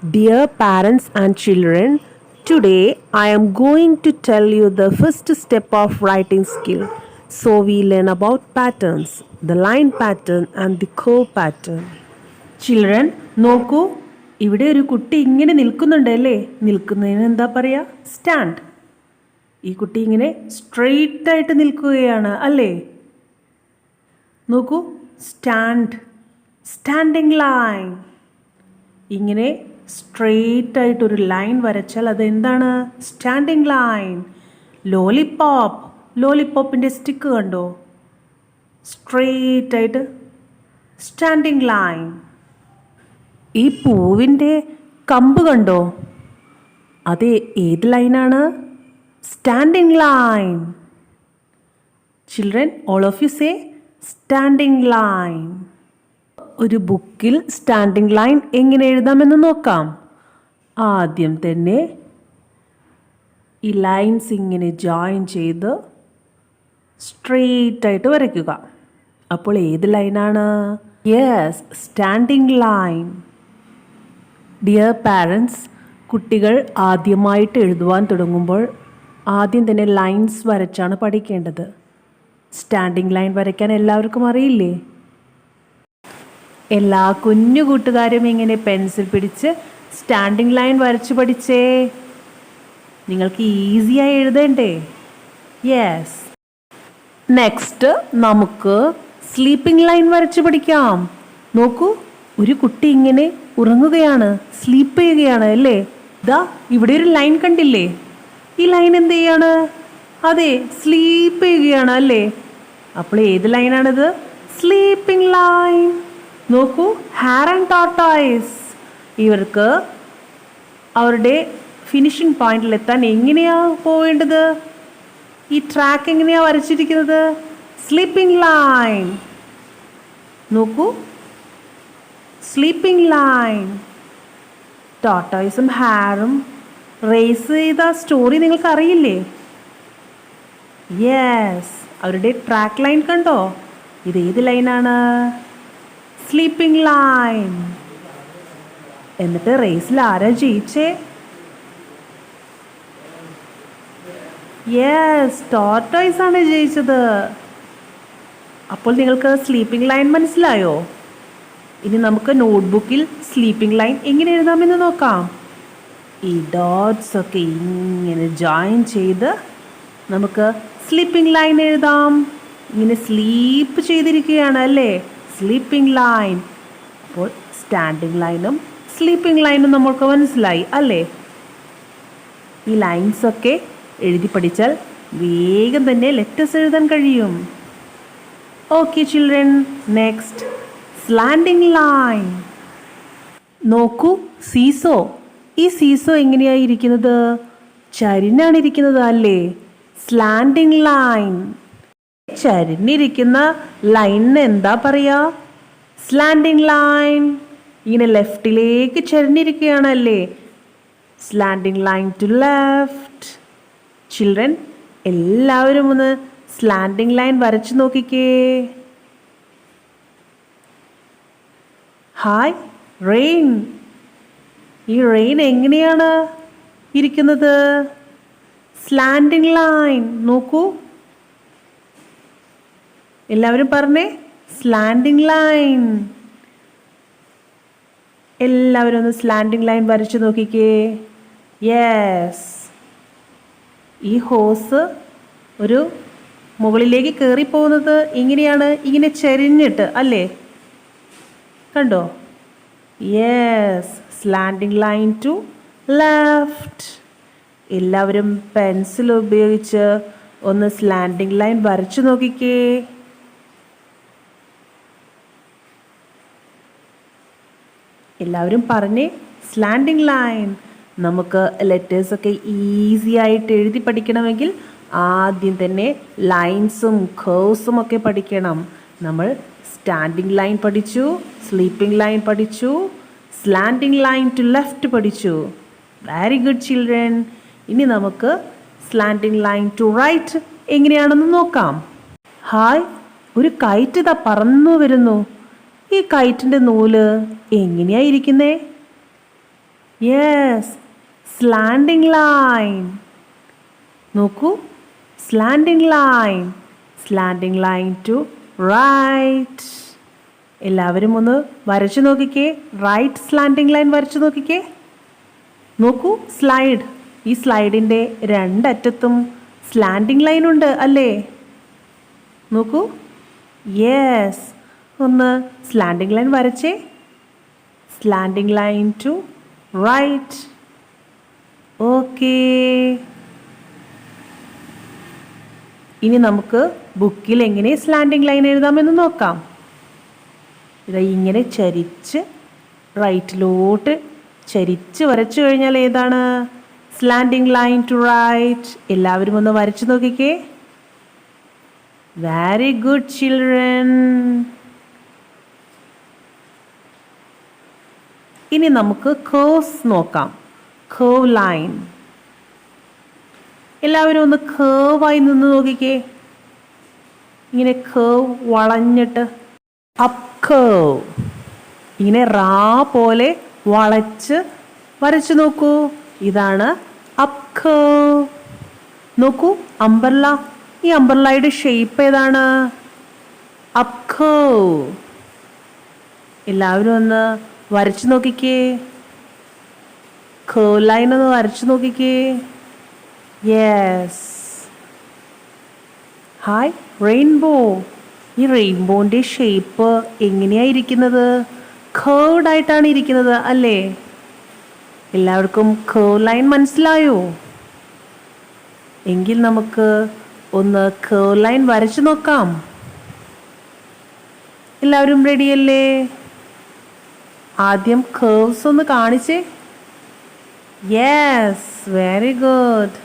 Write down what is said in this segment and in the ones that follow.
Dear parents and children, today I am going to tell you the first step of writing skill. So we learn about patterns, the line pattern and the curve pattern. Children, നോക്കൂ ഇവിടെ ഒരു കുട്ടി ഇങ്ങനെ നിൽക്കുന്നുണ്ട് അല്ലേ നിൽക്കുന്നതിന് എന്താ പറയുക സ്റ്റാൻഡ് ഈ കുട്ടി ഇങ്ങനെ സ്ട്രെയിറ്റ് ആയിട്ട് നിൽക്കുകയാണ് അല്ലേ നോക്കൂ സ്റ്റാൻഡ് സ്റ്റാൻഡിങ് ലൈൻ ഇങ്ങനെ സ്ട്രെയിറ്റ് ആയിട്ടൊരു ലൈൻ വരച്ചാൽ അത് എന്താണ്? സ്റ്റാൻഡിങ് ലൈൻ ലോലിപ്പോപ്പ് ലോലിപ്പോപ്പിന്റെ സ്റ്റിക്ക് കണ്ടോ? സ്ട്രെയിറ്റ് ആയിട്ട് സ്റ്റാൻഡിങ് ലൈൻ ഈ പൂവിന്റെ കമ്പ് കണ്ടോ? അത് ഏത് ലൈനാണ് standing line children all of you say standing line ഒരു ബുക്കിൽ സ്റ്റാൻഡിങ് ലൈൻ എങ്ങനെ എഴുതാമെന്ന് നോക്കാം. ആദ്യം തന്നെ ഈ ലൈൻസ് ഇങ്ങനെ ജോയിൻ ചെയ്ത് സ്ട്രെയിറ്റ് ആയിട്ട് വരയ്ക്കുക. അപ്പോൾ ഏത് ലൈനാണ്? Yes standing line. Dear parents കുട്ടികൾ ആദ്യമായിട്ട് എഴുതുവാൻ തുടങ്ങുമ്പോൾ ആദ്യം തന്നെ ലൈൻസ് വരച്ചാണ് പഠിക്കേണ്ടത്. സ്റ്റാൻഡിങ് ലൈൻ വരയ്ക്കാൻ എല്ലാവർക്കും അറിയില്ലേ? എല്ലാ കുഞ്ഞു കൂട്ടുകാരും ഇങ്ങനെ പെൻസിൽ പിടിച്ച് സ്റ്റാൻഡിങ് ലൈൻ വരച്ചു പഠിച്ചേ. നിങ്ങൾക്ക് ഈസിയായി എഴുതണ്ടേ? യെസ് നെക്സ്റ്റ് നമുക്ക് സ്ലീപ്പിംഗ് ലൈൻ വരച്ചു പഠിക്കാം. നോക്കൂ ഒരു കുട്ടി ഇങ്ങനെ ഉറങ്ങുകയാണ് സ്ലീപ്പ് ചെയ്യുകയാണ് അല്ലേ? ഇതാ ഇവിടെ ഒരു ലൈൻ കണ്ടില്ലേ? ഈ ലൈൻ എന്ത് ചെയ്യാണ്? അതെ സ്ലീപ്പ് ചെയ്യുകയാണ് അല്ലേ? അപ്പോൾ ഏത് ലൈനാണിത് സ്ലീപ്പിംഗ് ലൈൻ നോക്കൂ ആൻഡ് ടോട്ടോയ്സ് ഇവർക്ക് അവരുടെ ഫിനിഷിംഗ് പോയിന്റിൽ എത്താൻ എങ്ങനെയാണ് പോവേണ്ടത്? ഈ ട്രാക്ക് എങ്ങനെയാണ് വരച്ചിരിക്കുന്നത്? സ്ലീപ്പിംഗ് ലൈൻ നോക്കൂ. സ്ലീപ്പിംഗ് ലൈൻ ടോട്ടോയ്സും ഹാറും റേസ് ചെയ്ത സ്റ്റോറി നിങ്ങൾക്ക് അറിയില്ലേ യെസ് അവരുടെ ട്രാക്ക് ലൈൻ കണ്ടോ? ഇത് ഏത് ലൈനാണ് സ്ലീപ്പിംഗ് ലൈൻ എന്നിട്ട് റേസിൽ ആരാ ജയിച്ചേ? യെസ് ടോർട്ടോയ്സ് ആണ് ജയിച്ചത്. അപ്പോൾ നിങ്ങൾക്ക് സ്ലീപ്പിംഗ് ലൈൻ മനസ്സിലായോ? ഇനി നമുക്ക് നോട്ട്ബുക്കിൽ സ്ലീപ്പിംഗ് ലൈൻ എങ്ങനെ എഴുതാമെന്ന് നോക്കാം. ഈ ഡോട്ട്സ് ഒക്കെ ഇങ്ങനെ ജോയിൻ ചെയ്ത് നമുക്ക് സ്ലീപ്പിംഗ് ലൈൻ എഴുതാം. ഇങ്ങനെ സ്ലീപ്പ് ചെയ്തിരിക്കുകയാണ് അല്ലേ? സ്ലീപ്പിംഗ് ലൈൻ അപ്പോൾ സ്റ്റാൻഡിംഗ് ലൈനും സ്ലീപ്പിംഗ് ലൈനും നമ്മൾക്ക് മനസ്സിലായി അല്ലേ? ഈ ലൈൻസൊക്കെ എഴുതി പഠിച്ചാൽ വേഗം തന്നെ ലെറ്റേഴ്സ് എഴുതാൻ കഴിയും. Okay children next slanting line നോക്കൂ സീസോ ഈ സീസോ എങ്ങനെയായി ഇരിക്കുന്നത് ചരിഞ്ഞാണ് ഇരിക്കുന്നത് അല്ലേ? സ്ലാൻഡിംഗ് ലൈൻ ചരിഞ്ഞിരിക്കുന്ന ലൈനിന് എന്താ പറയാ? സ്ലാൻഡിങ് ലൈൻ ഇങ്ങനെ ലെഫ്റ്റിലേക്ക് ചരിഞ്ഞിരിക്കുകയാണല്ലേ? Slanting line to left children എല്ലാവരും ഒന്ന് സ്ലാൻഡിങ് ലൈൻ വരച്ചു നോക്കിക്കേ. ഹായ് റെയിൻ ഈ റെയിൻ എങ്ങനെയാണ് ഇരിക്കുന്നത്? സ്ലാൻഡിങ് ലൈൻ നോക്കൂ. എല്ലാവരും പറഞ്ഞേ സ്ലാൻഡിങ് ലൈൻ എല്ലാവരും ഒന്ന് സ്ലാൻഡിങ് ലൈൻ വരച്ചു നോക്കിക്കേ. യെസ് ഈ ഹോസ് ഒരു മുകളിലേക്ക് കയറി പോകുന്നത് ഇങ്ങനെയാണ് ഇങ്ങനെ ചെരിഞ്ഞിട്ട് അല്ലേ? കണ്ടോ? Yes slanting line to left എല്ലാവരും പെൻസിൽ ഉപയോഗിച്ച് ഒന്ന് സ്ലാൻഡിങ് ലൈൻ വരച്ചു നോക്കിക്കേ. എല്ലാവരും പറഞ്ഞേ സ്ലാൻഡിങ് ലൈൻ നമുക്ക് ലെറ്റേഴ്സൊക്കെ ഈസി ആയിട്ട് എഴുതി പഠിക്കണമെങ്കിൽ ആദ്യം തന്നെ ലൈൻസും കേഴ്സും ഒക്കെ പഠിക്കണം. നമ്മൾ സ്റ്റാൻഡിങ് ലൈൻ പഠിച്ചു സ്ലീപ്പിംഗ് ലൈൻ പഠിച്ചു സ്ലാൻഡിങ് ലൈൻ ടു ലെഫ്റ്റ് പഠിച്ചു. വെരി ഗുഡ് ചിൽഡ്രൻ ഇനി നമുക്ക് സ്ലാൻഡിങ് ലൈൻ ടു റൈറ്റ് എങ്ങനെയാണെന്ന് നോക്കാം. ഹായ് ഒരു ഇതാ പറന്നു വരുന്നു. ഈ കൈറ്റിന്റെ നൂൽ എങ്ങനെയായിരിക്കുന്നേ യെസ് സ്ലാൻഡിങ് ലൈൻ നോക്കൂ slanting line slanting line to right എല്ലാവരും ഒന്ന് വരച്ചു നോക്കിക്കേ റൈറ്റ് സ്ലാൻഡിങ് ലൈൻ വരച്ചു നോക്കിക്കേ. നോക്കൂ സ്ലൈഡ് ഈ സ്ലൈഡിന്റെ രണ്ടറ്റത്തും സ്ലാൻഡിങ് ലൈൻ ഉണ്ട് അല്ലേ? നോക്കൂ. യെസ് ഒന്ന് slanting line വരച്ചേ. Slanting line to right okay ഇനി നമുക്ക് ബുക്കിൽ എങ്ങനെ സ്ലാൻഡിംഗ് ലൈൻ എഴുതാമെന്ന് നോക്കാം. ഇതാ ഇങ്ങനെ ചരിച്ച് റൈറ്റിലോട്ട് ചരിച്ച് വരച്ചു കഴിഞ്ഞാൽ ഏതാണ്? സ്ലാൻഡിംഗ് ലൈൻ ടു റൈറ്റ് എല്ലാവരും ഒന്ന് വരച്ചു നോക്കിക്കേ. വെരി ഗുഡ് ചിൽഡ്രൻ ഇനി നമുക്ക് കേവ്സ് നോക്കാം. കേവ് ലൈൻ എല്ലാവരും ഒന്ന് കേവായി നിന്ന് നോക്കിക്കേ. ഇങ്ങനെ കേവ് വളഞ്ഞിട്ട് അപ് കേവ് ഇങ്ങനെ റാ പോലെ വളച്ച് വരച്ചു നോക്കൂ. ഇതാണ് അപ് കേവ് നോക്കൂ അംബർല ഈ അംബർലയുടെ ഷേപ്പ് ഏതാണ്? അപ് കേവ് എല്ലാവരും ഒന്ന് വരച്ചു നോക്കിക്കേ. കേൾ ലൈൻ ഒന്ന് വരച്ചു നോക്കിക്കേ. യെസ് ഹായ് റെയിൻബോ ഈ റെയിൻബോന്റെ ഷേപ്പ് എങ്ങനെയാണ് ഇരിക്കുന്നത് ആയിട്ടാണ് ഇരിക്കുന്നത് അല്ലേ? എല്ലാവർക്കും കേൾ ലൈൻ മനസ്സിലായോ? എങ്കിൽ നമുക്ക് ഒന്ന് കേൾ ലൈൻ വരച്ചു നോക്കാം. എല്ലാവരും റെഡിയല്ലേ ആദ്യം കേവ്സ് ഒന്ന് കാണിച്ചേ. യെസ് വെരി ഗുഡ്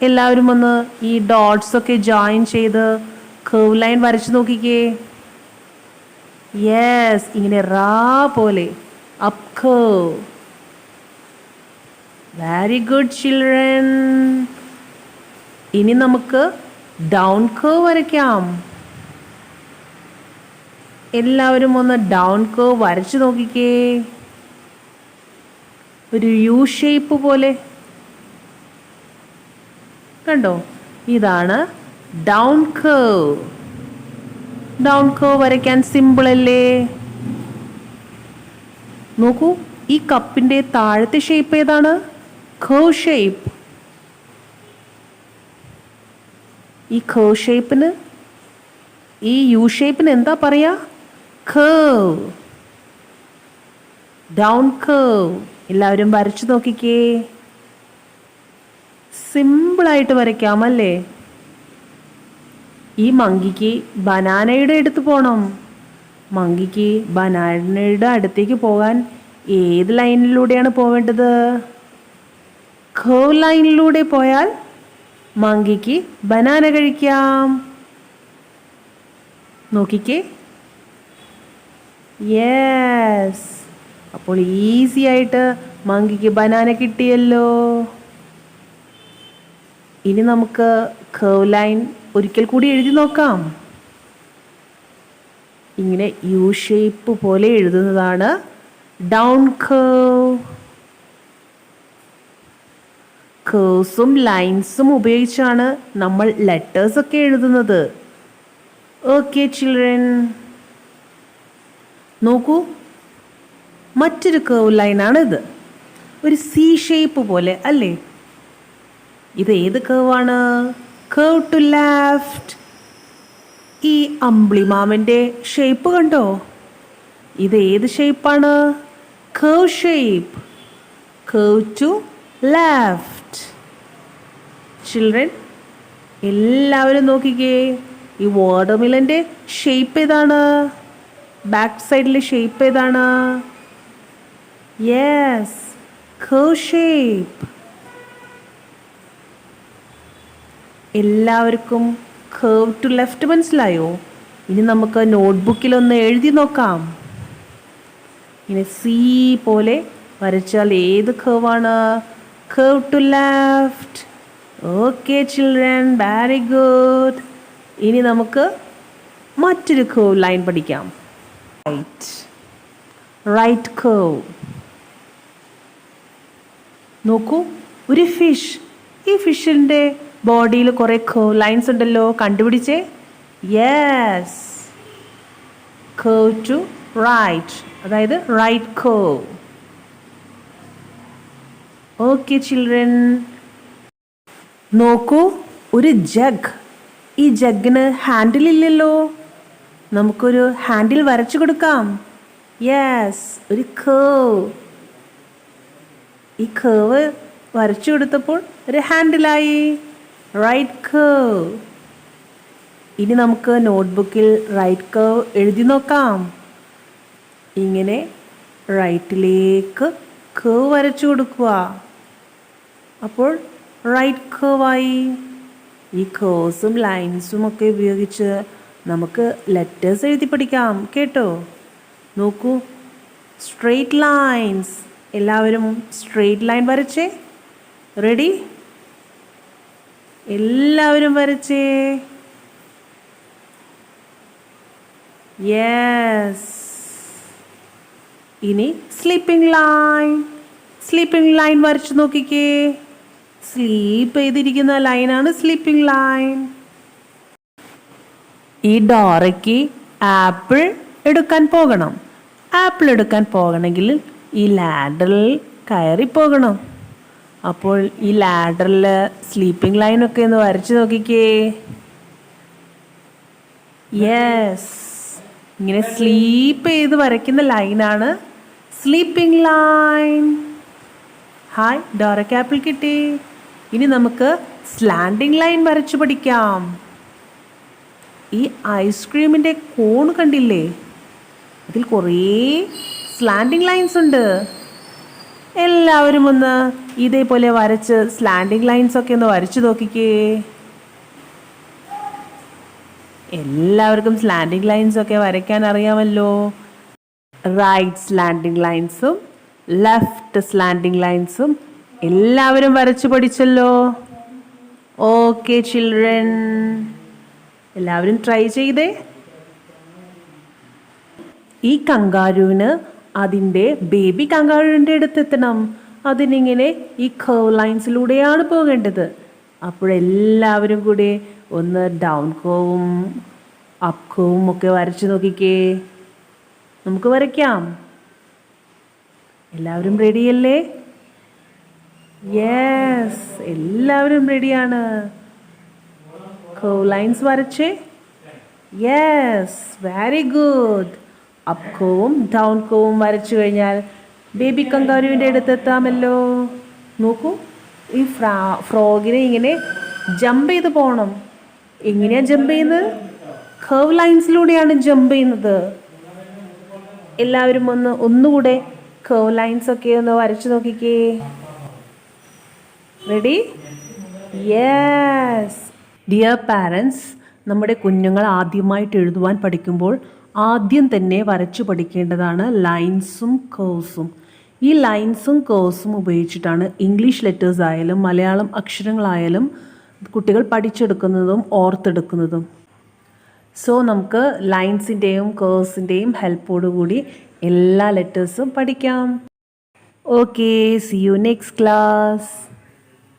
എല്ലാവരും ഒന്ന് ഈ ഡോട്ട്സ് ഒക്കെ ജോയിൻ ചെയ്ത് കേവ് ലൈൻ വരച്ചു നോക്കിക്കേ. യെസ് ഇങ്ങനെ റാ പോലെ up curve very good children ഇനി നമുക്ക് ഡൗൺ കേവ് വരയ്ക്കാം. എല്ലാവരും ഒന്ന് ഡൗൺ കേവ് വരച്ചു നോക്കിക്കേ. ഒരു യു ഷേപ്പ് പോലെ. കണ്ടോ? ഇതാണ് ഡൗൺ കേവ് ഡൗൺ കേവ് വരയ്ക്കാൻ സിമ്പിൾ അല്ലേ? നോക്കൂ ഈ കപ്പിന്റെ താഴത്തെ ഷേപ്പ് ഏതാണ്? കേവ് ഷേപ്പ് ഈ ഖ ഷേപ്പിന് ഈ യു ഷേപ്പിന് എന്താ പറയാ? കേവ് ഡൗൺ കേവ് എല്ലാവരും വരച്ചു നോക്കിക്കേ. സിമ്പിളായിട്ട് വരയ്ക്കാം അല്ലേ ഈ മങ്കിക്ക് ബനാനയുടെ അടുത്ത് പോകണം മങ്കിക്ക് ബനാനയുടെ അടുത്തേക്ക് പോകാൻ ഏത് ലൈനിലൂടെയാണ് പോവേണ്ടത്? ഖ ലൈനിലൂടെ പോയാൽ മങ്കിക്ക് ബനാന കഴിക്കാം. നോക്കിക്കേ. യെസ് അപ്പോൾ ഈസി ആയിട്ട് മങ്കിക്ക് ബനാന കിട്ടിയല്ലോ. ഇനി നമുക്ക് കേവ് ലൈൻ ഒരിക്കൽ കൂടി എഴുതി നോക്കാം. ഇങ്ങനെ യു ഷേപ്പ് പോലെ എഴുതുന്നതാണ് ഡൗൺ കേവ് കേഴ്സും ലൈൻസും ഉപയോഗിച്ചാണ് നമ്മൾ ലെറ്റേഴ്സൊക്കെ എഴുതുന്നത്. ഓക്കെ ചിൽഡ്രൻ നോക്കൂ. മറ്റൊരു കേവ് ലൈനാണ് ഇത്. ഒരു സി ഷേപ്പ് പോലെ അല്ലേ? ഇത് ഏത് കേവാണ് കേവ് ടു ലെഫ്റ്റ് ഈ അമ്പ്ലിമാമിന്റെ ഷേപ്പ് കണ്ടോ? ഇത് ഏത് ഷേപ്പാണ് curve shape curve to left children എല്ലാവരും നോക്കിക്കേ. ഈ വാട്ടർമിലന്റെ ഷേപ്പ് ഏതാണ്? ബാക്ക് സൈഡിലെ ഷേപ്പ് ഏതാണ്? യെസ് ഷേപ്പ് എല്ലാവർക്കും കേവ് ടു ലെഫ്റ്റ് മനസ്സിലായോ? ഇനി നമുക്ക് നോട്ട്ബുക്കിലൊന്ന് എഴുതി നോക്കാം. ഇനി സി പോലെ വരച്ചാൽ ഏത് കേവാണ് curve to left okay children very good ഇനി നമുക്ക് മറ്റൊരു കേവ് ലൈൻ പഠിക്കാം. റൈറ്റ് റൈറ്റ് കേവ് നോക്കൂ ഒരു ഫിഷ് ഈ ഫിഷിന്റെ ബോഡിയിൽ കുറേ കേവ് ലൈൻസ് ഉണ്ടല്ലോ കണ്ടുപിടിച്ചേ? യെസ് കേവ് ടു റൈറ്റ് അതായത് റൈറ്റ് കേവ് ഓക്കെ ചിൽഡ്രൻ നോക്കൂ ഒരു ജഗ്. ഈ ജഗിന് ഹാൻഡിൽ ഇല്ലല്ലോ. നമുക്കൊരു ഹാൻഡിൽ വരച്ചു കൊടുക്കാം. യെസ് ഒരു കേവ് ഈ കേവ് വരച്ചു കൊടുത്തപ്പോൾ ഒരു ഹാൻഡിലായി റൈറ്റ് കേവ് ഇനി നമുക്ക് നോട്ട്ബുക്കിൽ റൈറ്റ് കേവ് എഴുതി നോക്കാം. ഇങ്ങനെ റൈറ്റിലേക്ക് കേവ് വരച്ചു കൊടുക്കുക. അപ്പോൾ റൈറ്റ് കേവായി ഈ കേഴ്സും ലൈൻസും ഒക്കെ ഉപയോഗിച്ച് നമുക്ക് ലെറ്റേഴ്സ് എഴുതി പഠിക്കാം കേട്ടോ? നോക്കൂ. സ്ട്രെയിറ്റ് ലൈൻസ് എല്ലാവരും സ്ട്രെയിറ്റ് ലൈൻ വരച്ചേ. റെഡി എല്ലാവരും വരച്ചേ. യെസ് ഇനി സ്ലീപ്പിംഗ് ലൈൻ സ്ലീപ്പിംഗ് ലൈൻ വരച്ചു നോക്കിക്കേ. സ്ലീപ്പ് ചെയ്തിരിക്കുന്ന ലൈനാണ് സ്ലീപ്പിംഗ് ലൈൻ ഈ ഡോറയ്ക്ക് ആപ്പിൾ എടുക്കാൻ പോകണം. ആപ്പിൾ എടുക്കാൻ പോകണമെങ്കിൽ ഈ ലാഡറിൽ കയറി പോകണം. അപ്പോൾ ഈ ലാഡറിൽ സ്ലീപ്പിംഗ് ലൈനൊക്കെ ഒന്ന് വരച്ച് നോക്കിക്കേ. യെസ് ഇങ്ങനെ സ്ലീപ്പ് ചെയ്ത് വരയ്ക്കുന്ന ലൈനാണ് സ്ലീപ്പിംഗ് ലൈൻ ഹായ് ഡോറയ്ക്ക് ആപ്പിൾ കിട്ടി. ഇനി നമുക്ക് സ്ലാൻഡിങ് ലൈൻ വരച്ചു പഠിക്കാം. ഈ ഐസ്ക്രീമിന്റെ കോൺ കണ്ടില്ലേ? അതിൽ കുറേ സ്ലാൻഡിങ് ലൈൻസ് ഉണ്ട്. എല്ലാവരും ഒന്ന് ഇതേപോലെ വരച്ച് സ്ലാൻഡിങ് ലൈൻസ് ഒക്കെ ഒന്ന് വരച്ചു നോക്കിക്കേ. എല്ലാവർക്കും സ്ലാൻഡിങ് ലൈൻസ് ഒക്കെ വരയ്ക്കാൻ അറിയാമല്ലോ. റൈറ്റ് സ്ലാൻഡിങ് ലൈൻസും ലെഫ്റ്റ് സ്ലാൻഡിങ് ലൈൻസും എല്ലാവരും വരച്ചു പഠിച്ചല്ലോ? ഓക്കെ ചിൽഡ്രൻ എല്ലാവരും ട്രൈ ചെയ്തേ. ഈ കങ്കാരുവിന് അതിന്റെ ബേബി കങ്കാരുവിന്റെ അടുത്തെത്തണം. അതിനിങ്ങനെ ഈ കർവ് ലൈൻസിലൂടെയാണ് പോകേണ്ടത്. അപ്പോഴെല്ലാവരും കൂടി ഒന്ന് ഡൗൺ കോവും അപ് കോവും ഒക്കെ വരച്ചു നോക്കിക്കേ. നമുക്ക് വരയ്ക്കാം. എല്ലാവരും റെഡിയല്ലേ യെസ് എല്ലാവരും റെഡിയാണ് കർവ് ലൈൻസ് വരച്ചേ. യെസ് വെരി ഗുഡ് അപ്പ് കോവും ഡൗൺ കോവും വരച്ചു കഴിഞ്ഞാൽ ബേബി കങ്കാരുവിന്റെ അടുത്തെത്താമല്ലോ നോക്കൂ ഈ ഫ്രാ ഫ്രോഗിനെ ഇങ്ങനെ ജമ്പ് ചെയ്ത് പോകണം എങ്ങനെയാണ് ജമ്പ് ചെയ്യുന്നത്? കർവ് ലൈൻസിലൂടെയാണ് ജമ്പ് ചെയ്യുന്നത്. എല്ലാവരും ഒന്ന് ഒന്നുകൂടെ കർവ് ലൈൻസ് ഒക്കെ ഒന്ന് വരച്ചു നോക്കിക്കേ. റെഡി യെസ് ഡിയർ പാരൻസ് നമ്മുടെ കുഞ്ഞുങ്ങൾ ആദ്യമായിട്ട് എഴുതുവാൻ പഠിക്കുമ്പോൾ ആദ്യം തന്നെ വരച്ചു പഠിക്കേണ്ടതാണ് ലൈൻസും കേഴ്സും ഈ ലൈൻസും കേഴ്സും ഉപയോഗിച്ചിട്ടാണ് ഇംഗ്ലീഷ് ലെറ്റേഴ്സ് ആയാലും മലയാളം അക്ഷരങ്ങളായാലും കുട്ടികൾ പഠിച്ചെടുക്കുന്നതും ഓർത്തെടുക്കുന്നതും. സോ നമുക്ക് ലൈൻസിന്റെയും കേഴ്സിന്റെയും ഹെൽപ്പോടുകൂടി എല്ലാ ലെറ്റേഴ്സും പഠിക്കാം. Okay see you next class